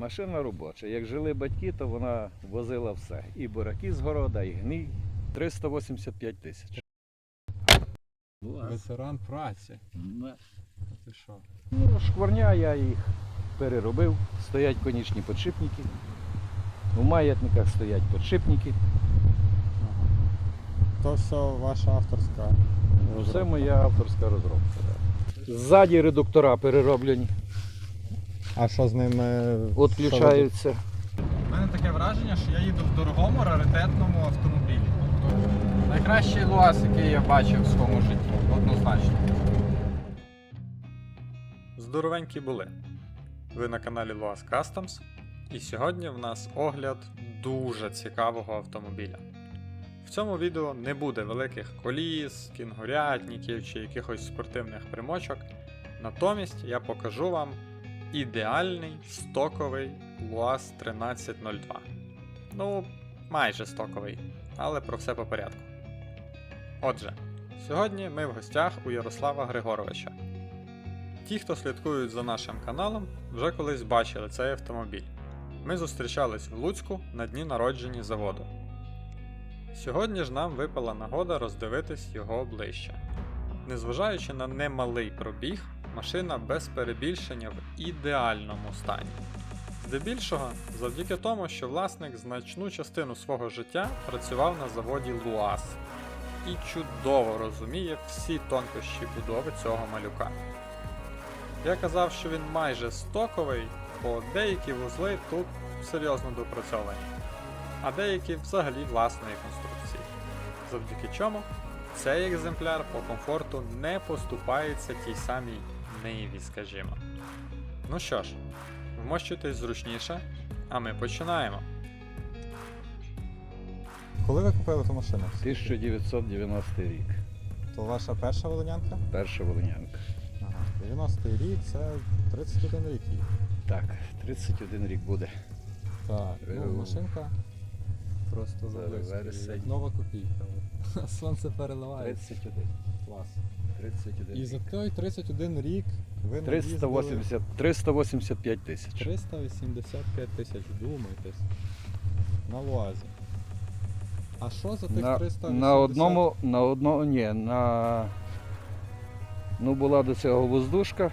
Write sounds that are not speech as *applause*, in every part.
Машина робоча. Як жили батьки, то вона возила все. І бураки з города, і гній. 385 тисяч. Ветеран праці. Ну, Ти що? Ну, шкварня я їх переробив. Стоять конічні подшипники. У маятниках стоять подшипники. То все ваша авторська. Це моя авторська розробка. Да. Ззаді редуктора перероблені, А що з ними? відключаються. У мене таке враження, що я їду в дорогому раритетному автомобілі. Найкращий луаз, який я бачив в своєму житті, однозначно. Здоровенькі були. Ви на каналі Loas Customs, і сьогодні в нас огляд дуже цікавого автомобіля. В цьому відео не буде великих коліс, кінгурятників чи якихось спортивних примочок. Натомість я покажу вам ідеальний стоковий Loas 1302. Ну, майже стоковий, але про все по порядку. Отже, сьогодні ми в гостях у Ярослава Григоровича. Ті, хто слідкують за нашим каналом, вже колись бачили цей автомобіль. Ми зустрічались в Луцьку на дні народження заводу. Сьогодні ж нам випала нагода роздивитись його ближче. Незважаючи на немалий пробіг, машина без перебільшення в ідеальному стані. Здебільшого завдяки тому, що власник значну частину свого життя працював на заводі ЛУАЗ і чудово розуміє всі тонкощі будови цього малюка. Я казав, що він майже стоковий, бо деякі вузли тут серйозно допрацьовані, а деякі взагалі власної конструкції. Завдяки чому цей екземпляр по комфорту не поступається тій самій Ниві, скажімо. Ну що ж, вмощуйтесь зручніше, а ми починаємо. Коли ви купили ту машину? 1990 рік. То ваша перша волонянка? Перша волинянка. Ага. 90-й рік це 31 рік їй. Так, 31 рік буде. Так, Е, ну, машинка просто Зараз вересень. нова копійка. от. *laughs* Сонце переливає. 31. Клас. 31 І за той 31 рік ви 380, 385 тисяч. 385 тисяч, вдумайтесь. На луазі. А що за тих На, 380? на одному, на одному, ні, на. Ну, була до цього воздушка.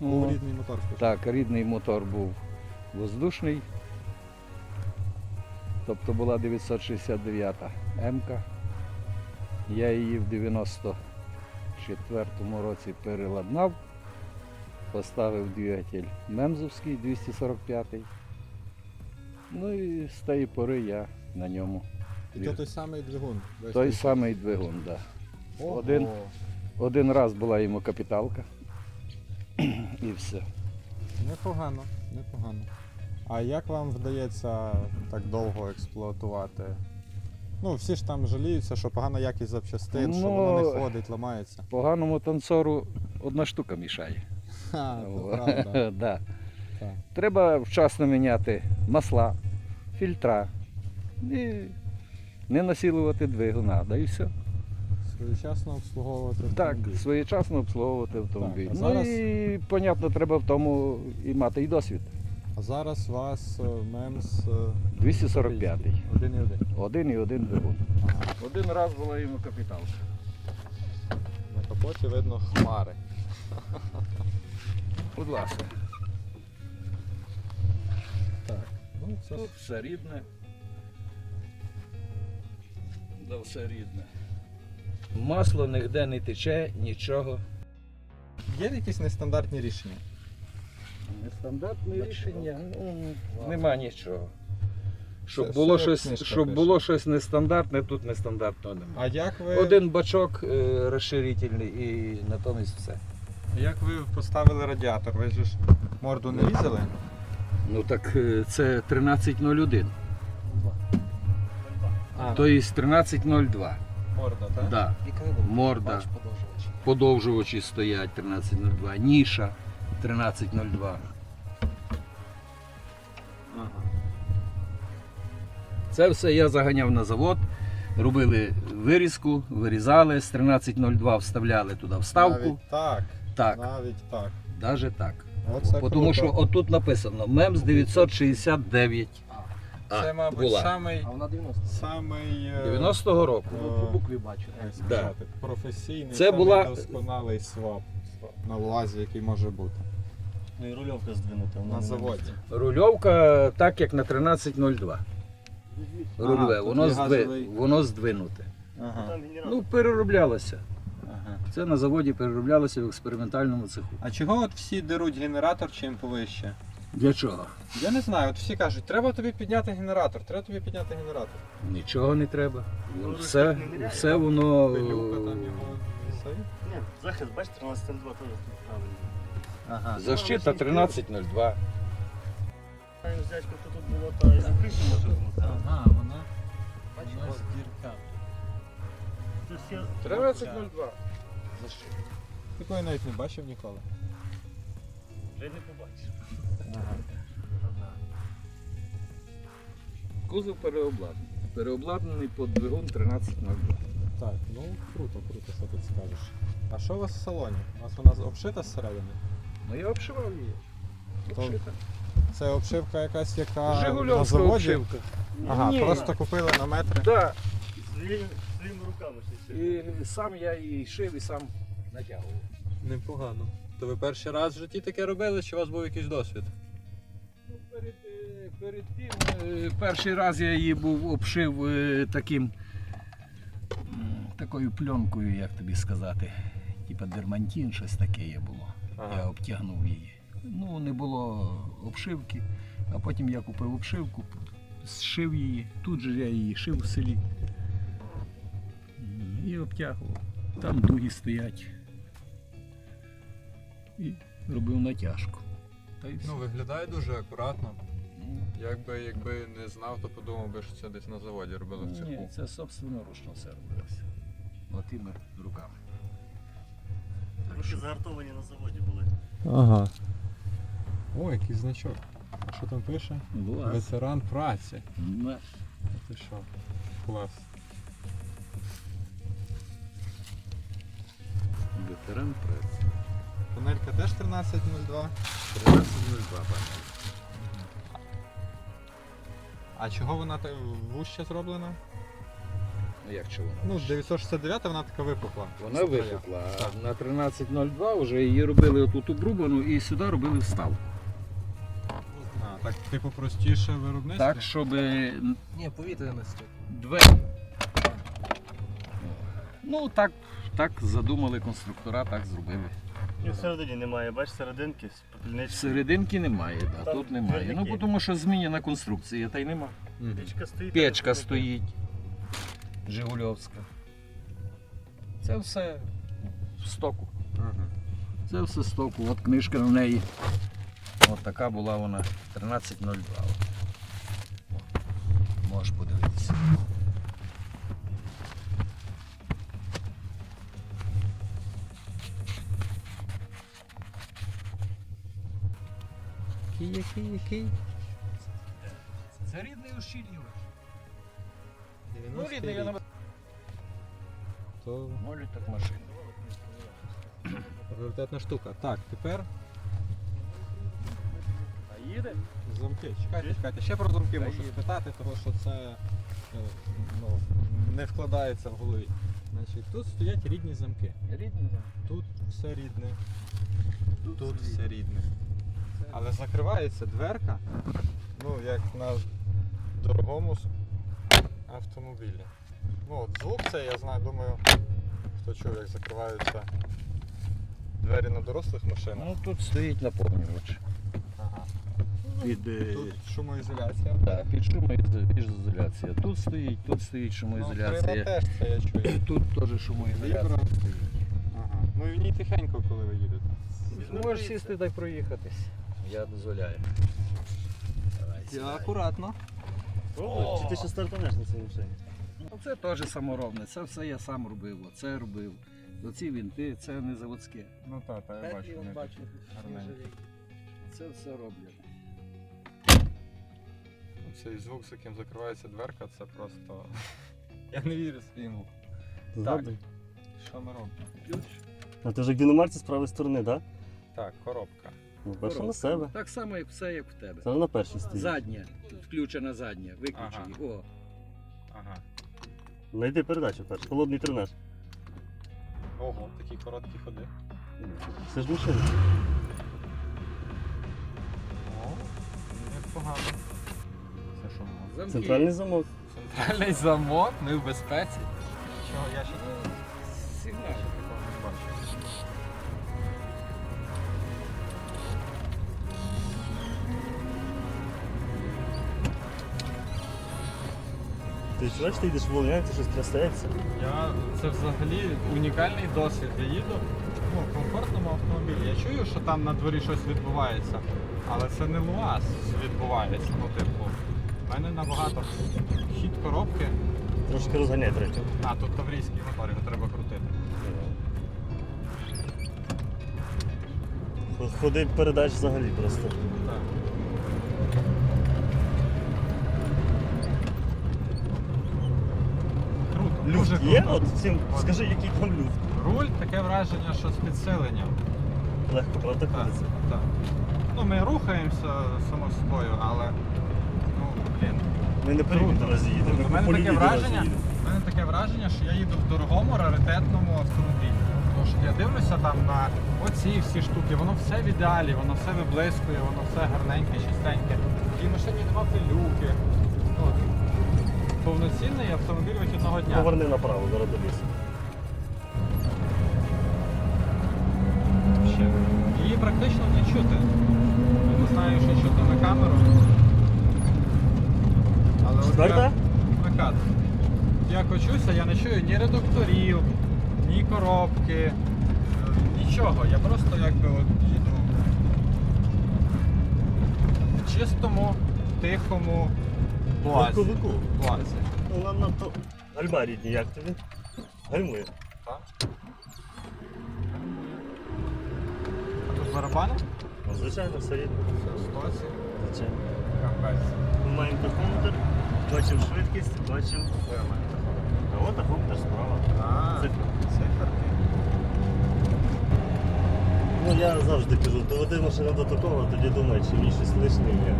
Був Ну, рідний мотор спочатку. Так, рідний мотор був воздушний. Тобто була 969 м Я її в 94-му році переладнав, поставив двигатель Мемзовський 245 Ну і з тієї пори я на ньому. І то той самий двигун. Той той самий двигун, так. Да. Один. Один раз була йому капіталка. І все. Непогано, непогано. А як вам вдається так довго експлуатувати? Ну, всі ж там жаліються, що погана якість запчастин, що Ну, воно не ходить, ламається. Поганому танцору одна штука мішає. Ха, О, правда. *laughs* да. Так. Треба вчасно міняти масла, фільтра і не насилувати двигуна, да і все. Своєчасно обслуговувати. Так, своєчасно обслуговувати автомобіль. Так, а ну і, понятно, треба в тому і мати і досвід. Зараз у вас е, МЕМС е, 245-й. один і один. Один і один двигун. Один раз була йому капіталка. На капоті видно хмари. *laughs* Будь ласка. Так. Ну, це Тут все рідне. Да все рідне. Масло ніде не тече, нічого. Є якісь нестандартні рішення? Нестандартне рішення, ну, нема нічого. Щоб Це було все щось, книжка щоб пише. було щось нестандартне, тут нестандартного немає. А як ви, Один бачок е, розширительний і натомість все. як ви поставили радіатор? Ви ж морду не різали? Ну так е, це 1301. А, Тобто 1302. морда, так? Да. Морда. Подовжувачі стоять 1302. Ніша 1302. Це все я заганяв на завод. Робили вирізку, вирізали з 1302, вставляли туди вставку. Навіть так. Так, Навіть так. навіть так. Оце Тому круто. що отут написано МЕМС 969. Це, мабуть, була. самий, А вона 90. самий е, 90-го року. Е, Ну, по букві бачу. як сказати, професійний, Це самий була- досконалий свап на луазі, який може бути. Ну і рульовка здвинута. вона На не заводі. Рульовка так, як на 1302. Рульове, тут воно, є здви... газовий. воно здвинуте. Ага. Ну, перероблялося. ага. Це на заводі перероблялося в експериментальному цеху. А чого от всі деруть генератор чим повище? Для чого? Я не знаю, от всі кажуть, треба тобі підняти генератор, треба тобі підняти генератор. Нічого не треба. Ну, Все, не ниряє. все воно. Пилюка там його вісові. Ні, захист, бачите, 13 2 теж тут правильно. Ага. Защита 1302. Дядько, то тут було, та і може бути. а? Ага, вона. Вона з дірка. Це всі... 1302. Такої я навіть не бачив ніколи. Вже не побачиш. Ага. Кузов переобладнаний. Переобладнаний під двигун 1302. Так, ну круто, круто, що тут скажеш. А що у вас в салоні? У вас вона обшита зсередини? Ну я обшивав її. То- Обшита. Це обшивка якась, яка на Жигульовська заводі? обшивка. Ага, Ні. просто купили на метри. Да. Своїми, руками ще. І сам я її шив і сам натягував. Непогано. То ви перший раз в житті таке робили, чи у вас був якийсь досвід? Ну, перед, е, перед тим, е, перший раз я її був обшив е, таким м, такою пленкою, як тобі сказати. Типа дермантин, щось таке є було. Я обтягнув її. Ну, не було обшивки, а потім я купив обшивку, зшив її. Тут же я її шив в селі. І обтягував. Там дуги стоять. І робив натяжку. Та й все. Ну, виглядає дуже акуратно. Ну, Якби, якби не знав, то подумав би, що це десь на заводі робили в Ні, цеху. це собственноручно все робилося. Отими руками. Руки загартовані на заводі були. Ага. О, який значок. А що там пише? Луаз. Ветеран праці. А Ти що? Клас. Ветеран праці. Панелька теж 1302. 1302 бачите. А чого вона так вужче зроблена? Ну як чого вона? Ну, 969 вона така випукла. Вона випукла, а на 1302 вже її робили отут обрубану і сюди робили встав. Типу простіше виробництво? Так, щоб е, Ні, повітряності. двері. Ну так, так задумали конструктора, так зробили. І всередині немає, бачиш, серединки, попільнички. Серединки немає, да, Там тут немає. Ну двірники. тому що змінена конструкція, та й нема. Мгм. Печка стоїть. Печка стоїть. Жигульовська. Це все в стоку. Це все стоку. От книжка на неї. От така була вона 1302. Можеш подивитися. Який, який, який? Це рідний ущільнювач. 90 рік. То Молють так машину. пріоритетна штука. Так, тепер їде? замки. Чекайте, чекайте. Ще про замки Та мушу є. спитати, тому що це е, ну, не вкладається в голові. Значить, тут стоять рідні замки. Рідний, так. Тут все рідне, Тут, все рідне. Але закривається дверка, ну як на дорогому с- автомобілі. Ну от звук це, я знаю, думаю, хто чув, як закриваються двері на дорослих машинах. Ну тут стоїть наповнювач. Під, е, Тут шумоізоляція. під шумоізоляція. Тут стоїть, тут стоїть Ну, шумоізоляція. Теж це я чую. *clears throat* Тут теж шумоізоляція. Ага. Ну і в ній тихенько, коли ви їдете. Можеш сісти та й проїхатись. Я дозволяю. Давай, сідай. акуратно. О, чи ти ще стартанеш на цій машині? Ну, Це теж саморобне, це все я сам робив, оце робив. Оці вінти, це не заводське. Ну так, так, я бачу. Вони бачу, гарненькі. Це все роблять. Цей звук, з яким закривається дверка, це просто. *laughs* Я не вірю своїм вухам. Згадуй. Що ми робимо? А ти вже Діномарці з правої сторони, так? Так, коробка. Ну, перша на себе. Так само, як все, як в тебе. Це на першій стоїть. Задня, включена задня, виключені. О, Ага. Найди передачу перш. Холодний тренаж. Ого, такі короткі ходи. Це ж машина. О, непогано. У замки. Центральний замок. Центральний замок, ми в безпеці. Чого я ще Сигнал. такого не бачу. Ти чуєш, ти йдеш волняється, щось трясеться. Я це взагалі унікальний досвід. Я їду ну, в комфортному автомобілі. Я чую, що там на дворі щось відбувається, але це не ЛУАЗ відбувається. Ну, типу, в мене набагато хід коробки. Трошки розганяй третю. А, тут таврійський мотор, його треба крутити. Ходи передач взагалі просто. Так. Круто. Дуже Люфт круто. є? От всім скажи, який там люфт. Руль таке враження, що з підсиленням. Легко, правда, Так, ходиться. так. Ну, ми рухаємося само собою, але ну, блін. Ми не Круто. ми У мене таке враження, у мене таке враження, що я їду в дорогому раритетному автомобілі. Тому що я дивлюся там на оці всі штуки, воно все в ідеалі, воно все виблискує, воно все гарненьке, чистеньке. Тій машині нема пилюки. Ну, Повноцінний автомобіль вихідного дня. Поверни направо, зараз до лісу. Ще. Її практично не чути. Я не знаю, що чути на камеру. Четверта? я накат. Я кочуся, я не чую ні редукторів, ні коробки, е, нічого. Я просто якби от їду в чистому, тихому луазі. Ну, нам то гальма рідні, як тобі? Гальмує. Так? А тут барабани? Ну, звичайно, все рідне. Все, стоці. Звичайно. Капець. Маємо тахометр, бачимо швидкість, бачив бачимо. А от тахометр справа. А, Цифри. циферки. Ну я завжди кажу, доведи машину до такого, тоді думай, чи мені щось лишнє є.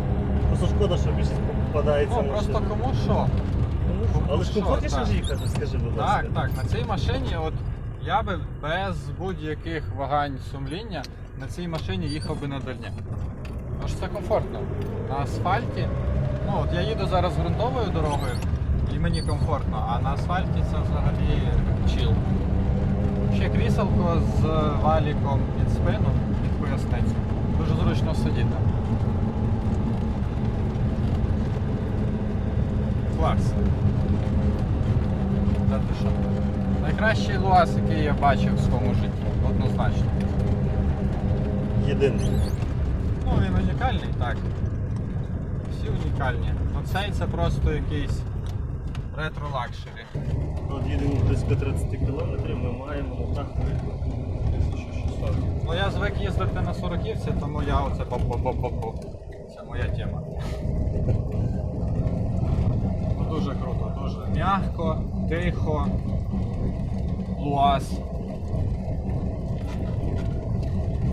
Просто шкода, що більшість попадається Ну, машина. просто кому що. Але ж що, комфортніше так. ж їхати, скажи, будь ласка. Так, так, на цій машині, от я би без будь-яких вагань сумління на цій машині їхав би на дальня. Тому що це комфортно. На асфальті. Ну, от я їду зараз ґрунтовою дорогою і мені комфортно, а на асфальті це взагалі чіл. Ще кріселко з валіком під спину, під поясницю. Дуже зручно сидіти. Клас. Та ти що? Найкращий луаз, який я бачив в своєму житті. Однозначно. Єдиний. Ну, він унікальний, так. Всі унікальні. Ну цей це просто якийсь ретро-лакшері. От їдемо близько 30 кілометрів, ми маємо на так 1600. Ну я звик їздити на 40-ці, тому я оце бо-бо-бо-бо-бо. Це моя тема. Ну, дуже круто, дуже. Мягко, тихо. Луаз.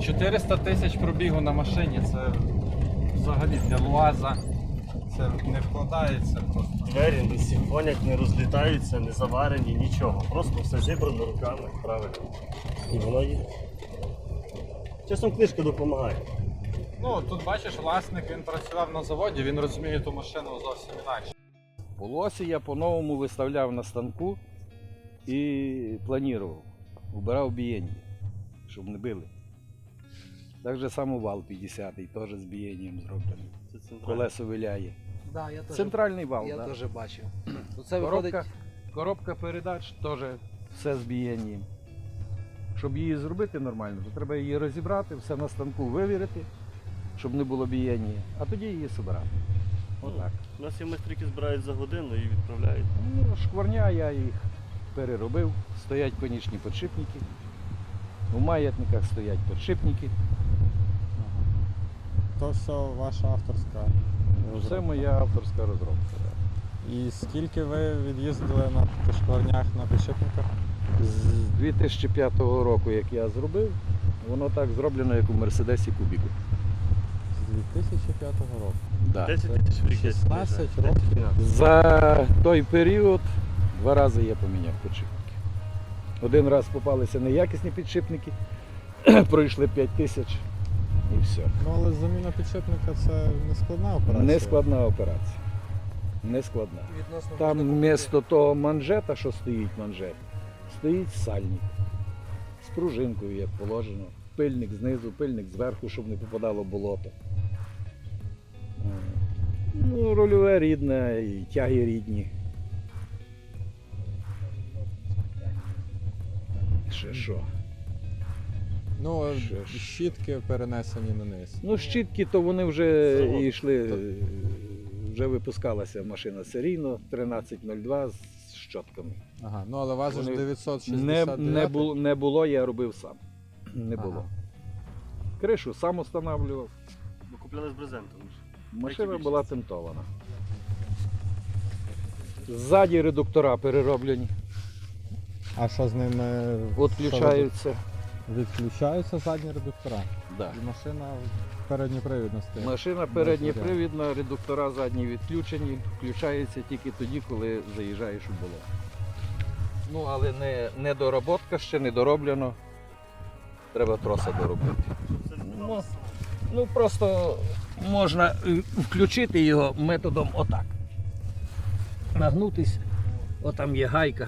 400 тисяч пробігу на машині, це взагалі для Луаза це не вкладається просто. Двері не симфонять, не розлітаються, не заварені, нічого. Просто все зібрано руками, правильно. І воно їде. Часом книжка допомагає. Ну, тут бачиш, власник він працював на заводі, він розуміє ту машину зовсім інакше. Полосі я по-новому виставляв на станку і планував. Убирав бієння, щоб не били. Так же само вал 50-й, теж з бієнням зроблений. Колесо виляє. Да, я теж, Центральний вал, я да. теж бачив. Ну, Це коробка, виходить. коробка передач теж все з бієнням. Щоб її зробити нормально, то треба її розібрати, все на станку вивірити, щоб не було бієння, а тоді її збирати. Отак. У нас є майстри, які збирають за годину і відправляють. Ну, шкварня я їх переробив. Стоять конічні підшипники. У маятниках стоять підшипники. То все ваша авторська. Це моя авторська розробка. да. І скільки ви від'їздили на шкварнях на підшипниках? З 2005 року, як я зробив, воно так зроблено, як у Мерседесі Кубіку. З 2005 року. Да. 10 тисяч 16 років. За той період два рази я поміняв підшипники. Один раз попалися неякісні підшипники, *clears throat* пройшли 5 тисяч і все. Ну але заміна підшипника це не складна операція. Не складна операція. Не складна. Відносно Там вмісто того манжета, що стоїть манжет, стоїть сальник з пружинкою, як положено. Пильник знизу, пильник зверху, щоб не попадало болото. Ну, рульове рідне, і тяги рідні. Ще що? Ну, щітки перенесені на низ. Ну, щітки, то вони вже Завод. йшли, вже випускалася машина серійно 1302 з щотками. Ага, ну але вас ж Вони 969. Не, не, було, не було, я робив сам. Не було. Кришу сам встановлював. Бо купляли з брезентом. Машина більшість. була тентована. Ззаді редуктора перероблені, А що з ними? відключаються. Відключаються задні редуктора. Да. І машина передньопривідна стоїть. Машина передньопривідна, редуктора задні відключені, включається тільки тоді, коли заїжджаєш у болото. Ну, але не, не дороботка ще не дороблено. Треба троса доробити. Ну, ну просто можна е, включити його методом отак. Нагнутись, отам є гайка.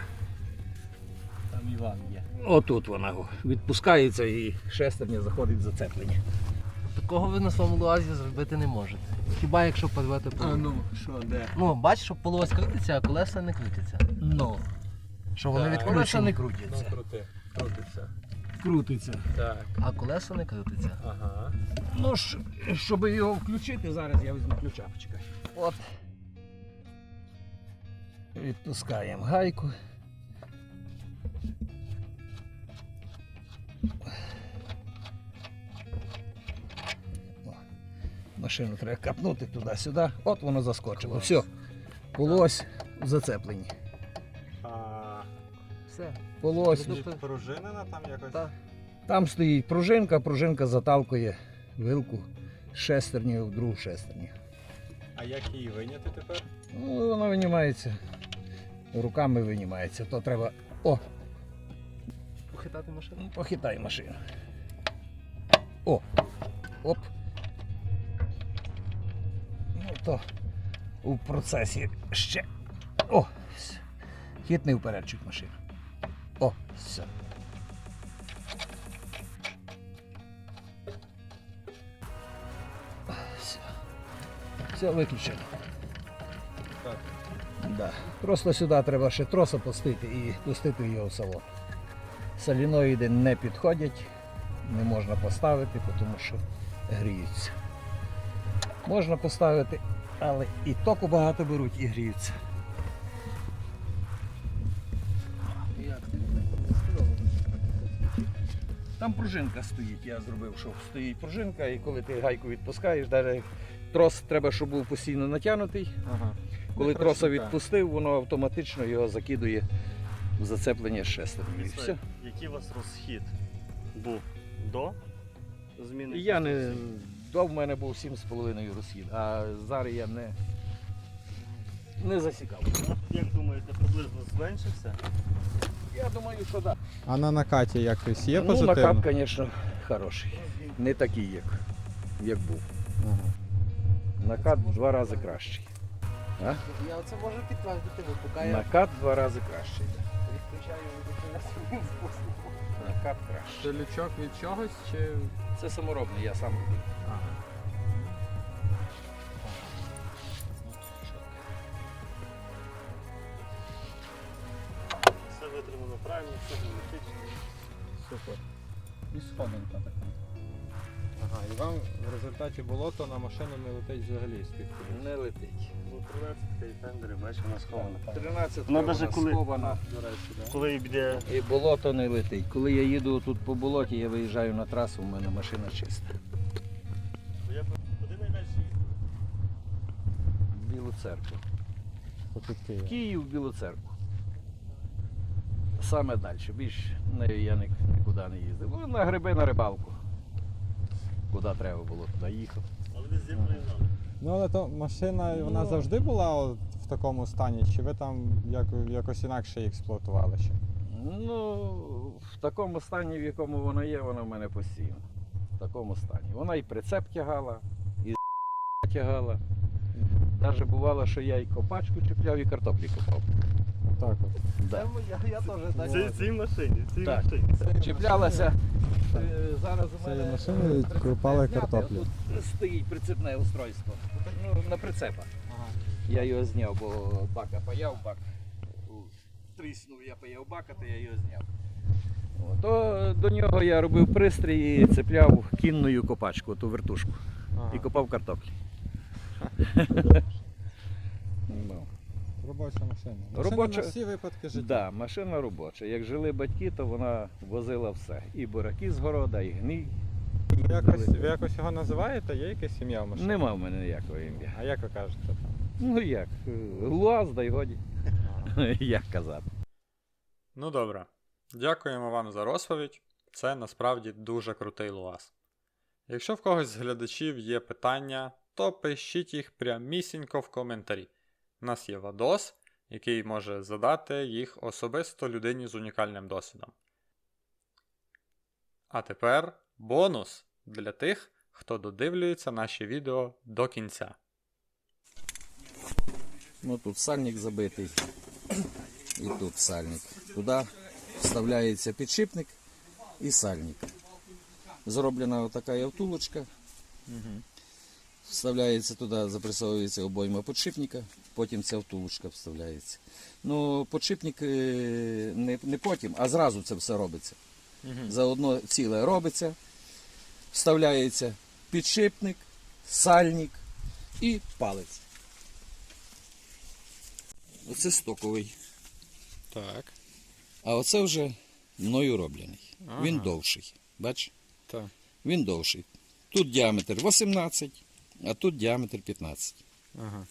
Там Іван є. Отут вона відпускається і шестерня заходить в зацеплення. Такого ви на своєму луазі зробити не можете. Хіба якщо порвете полу. що, де? Ну, бачиш, що полуось крутиться, а колеса не крутяться. Ну, Що вони Так. колеса не крутяться. крути. Крутиться. Крутиться. Так. а колеса не крутяться. Ага. Ну, ж, щоб його включити, зараз я візьму ключа, почекай. От. Відпускаємо гайку. Машину треба капнути туди-сюди. От воно заскочило. Все. Полось в зацепленні. А Все. Полось. Пружинена там якось? Так. Там стоїть пружинка, пружинка заталкує вилку з в другу шестерню. А як її виняти тепер? Ну, воно винімається. Руками винімається. То треба. О, Похитати машину. похитай машину. О! Оп. Ну то у процесі ще. О! все. Хитни вперед чуть машину. О, все. Все. Все виключено. Так. Да. Просто сюди треба ще троса пустити і пустити його в салон. Соліноїди не підходять, не можна поставити, тому що гріються. Можна поставити, але і току багато беруть і гріються. Там пружинка стоїть, я зробив, що стоїть пружинка, і коли ти гайку відпускаєш, далі трос треба, щоб був постійно натягнутий. Ага. Коли Не троса відпустив, воно автоматично його закидує зацеплення з шестернею. І все. Який у вас розхід був до зміни? Я не до в мене був 7,5 розхід, а зараз я не, не засікав. Як думаєте, приблизно зменшився? Я думаю, що так. А на накаті якось є Ну, позитивно? накат, звісно, хороший. Не такий, як, як був. Ага. Накат в два рази кращий. Я це можу підтвердити, бо поки я Накат в два рази кращий. Редуктора своїм способом. Накат. Це лючок від чогось чи. Це саморобний, я сам робив. Ага. Все витримано правильно, все герметично. Супер. І сходинка така. Ага, і вам в результаті болото на машину не летить взагалі з-під. Не летить. Ну, 13 і тендери, бачиш, вона схована. 13 Ну, даже коли- схована. До речі, да? Коли йде І болото не летить. Коли я їду тут по болоті, я виїжджаю на трасу, у мене машина чиста. Я куди найдальше В Білу церкву. Київ. Київ, Білу церкву. Саме далі. Більш нею я ні- нікуди не їздив. Ну, на гриби на рибалку. Куди треба було, туди їхав. Але везде проїжджали. Ну але то машина вона Ну. завжди була от в такому стані, чи ви там як, якось інакше її експлуатували ще? Ну, в такому стані, в якому вона є, вона в мене постійно. В такому стані. Вона і прицеп тягала, і тягала. Навіть бувало, що я і копачку чіпляв, і картоплі копав. Так от. Да. Я, я теж так. Цій, цій машині, цій Так. машині. Чіплялася. е, Зараз у Цією мене машиною картоплю. а Тут стоїть прицепне устройство. Ну, на прицепах. Я його зняв, бо бака паяв, бак тріснув, я паяв бака, то я його зняв. То до нього я робив пристрій і цепляв кінною копачку, ту вертушку. Ага. І копав картоплі. *laughs* Ну, Робоча машина. Машина Робоча- на всі випадки життя. да, машина робоча. Як жили батьки, то вона возила все. І бураки з города, і гній. Якось, ви якось його називаєте? Є якесь ім'я в машині? Нема в мене ніякого ім'я. А як ви кажете там? Ну як? е, Луаз, да й годі. *laughs* Як казати. Ну добре. Дякуємо вам за розповідь. Це насправді дуже крутий луаз. Якщо в когось з глядачів є питання, то пишіть їх прямісінько в коментарі. У нас є Вадос, який може задати їх особисто людині з унікальним досвідом. А тепер бонус для тих, хто додивлюється наші відео до кінця. Ну тут сальник забитий. І тут сальник. Туди вставляється підшипник і сальник. Зроблена така втулочка. Вставляється туди, запресовується обойма підшипника, потім ця втулочка вставляється. Ну, підшипник е, не, не потім, а зразу це все робиться. Заодно ціле робиться, вставляється підшипник, сальник і палець. Оце стоковий. Так. А оце вже мною роблений. Ага. Він довший. Бач? Так. Він довший. Тут діаметр 18, а тут діаметр 15. Ага.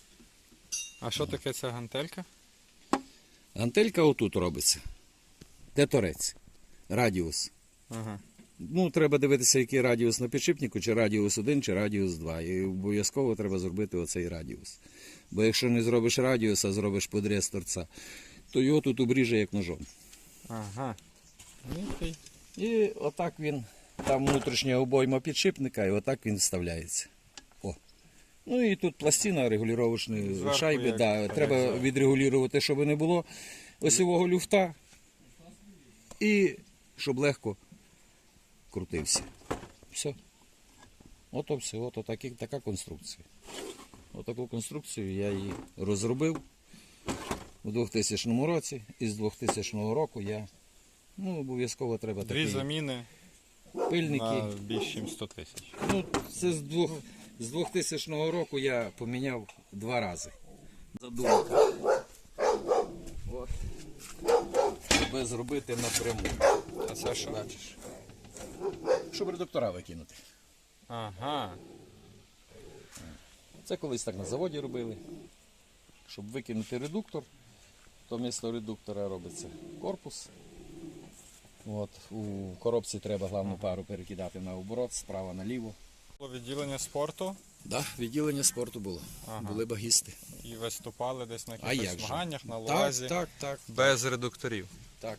А що таке ця гантелька? Гантелька отут робиться. Де торець? Радіус. Ага. Ну, треба дивитися, який радіус на підшипнику, чи радіус 1, чи радіус 2. І обов'язково треба зробити оцей радіус. Бо якщо не зробиш радіус, а зробиш подріз торця, то його тут обріже як ножом. Ага. Окей. І отак він, там внутрішня обойма підшипника, і отак він вставляється. Ну і тут пластина регулювачної шайби. Да, треба відрегулювати, щоб не було осьового люфта. І щоб легко крутився. Все. Ото все, ото такі, така конструкція. Отаку конструкцію я її розробив у 2000 році. І з 2000 року я ну, обов'язково треба Дві такі заміни пильники. на більш ніж 100 тисяч. Ну, це з, двох, з 2000 року я поміняв два рази. Задумка. От. Щоб зробити напряму. А це що? Бачиш. Щоб редуктора викинути. Ага. Це колись так на заводі робили. Щоб викинути редуктор, то вмісто редуктора робиться корпус. От, у коробці треба главну пару перекидати на оборот, справа наліво. Було відділення спорту Да, відділення спорту було. Ага. Були багісти. і виступали десь на якихось змаганнях, на Так, луазі. так, так, Без редукторів. так.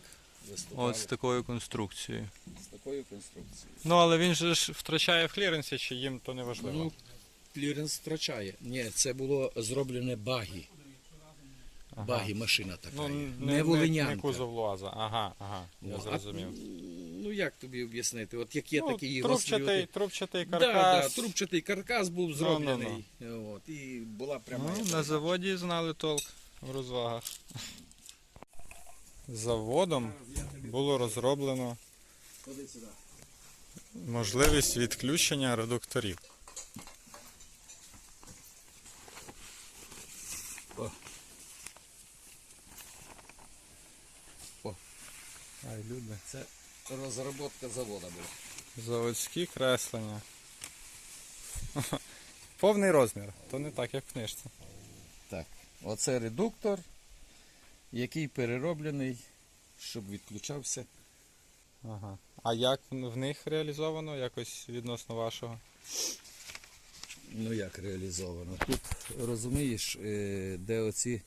Виступали От з такою конструкцією. з такою конструкцією. Ну, але він же ж втрачає в кліренсі, чи їм то не важливо. Ну, кліренс втрачає. Ні, це було зроблене багі. Ага. Багі машина така. Ну, не, не, не, не кузов луаза. Ага, ага, я Ну, а, зрозумів. Ну як тобі об'яснити? От як є Ну, такі трубчатий, трубчатий каркас. да, трубчатий каркас був Ну, зроблений. От, і була пряма. Ну, на заводі знали толк в розвагах. Заводом було розроблено можливість відключення редукторів. О. О. Ай, люди. Це розробка завода була. Заводські креслення. *laughs* Повний розмір, то не так, як в книжці. Так, оце редуктор, який перероблений, щоб відключався. Ага. А як в них реалізовано якось відносно вашого? Ну як реалізовано? Тут розумієш, е, де оці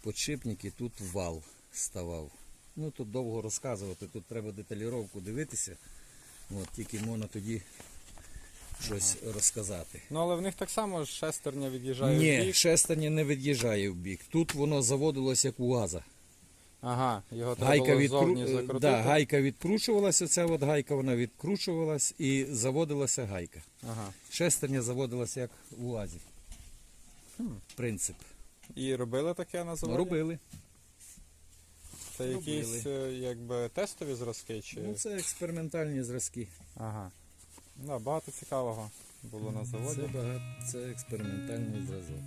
подшипники, тут вал ставав. Ну тут довго розказувати, тут треба деталіровку дивитися. От, тільки можна тоді щось розказати. Ну але в них так само шестерня від'їжджає в бік. Ні, шестерня не від'їжджає в бік. Тут воно заводилось як УАЗа. Ага, його треба Гайка, було відкру... ззовні е, закрутити. да, гайка відкручувалася, оця от гайка вона відкручувалась і заводилася гайка. Ага. Шестерня заводилася як в УАЗі. Принцип. І робили таке на заводі? Робили. Це якісь е, якби тестові зразки чи. Ну, це експериментальні зразки. Ага. Да, багато цікавого було на заводі. Це, багато, це експериментальний зразок.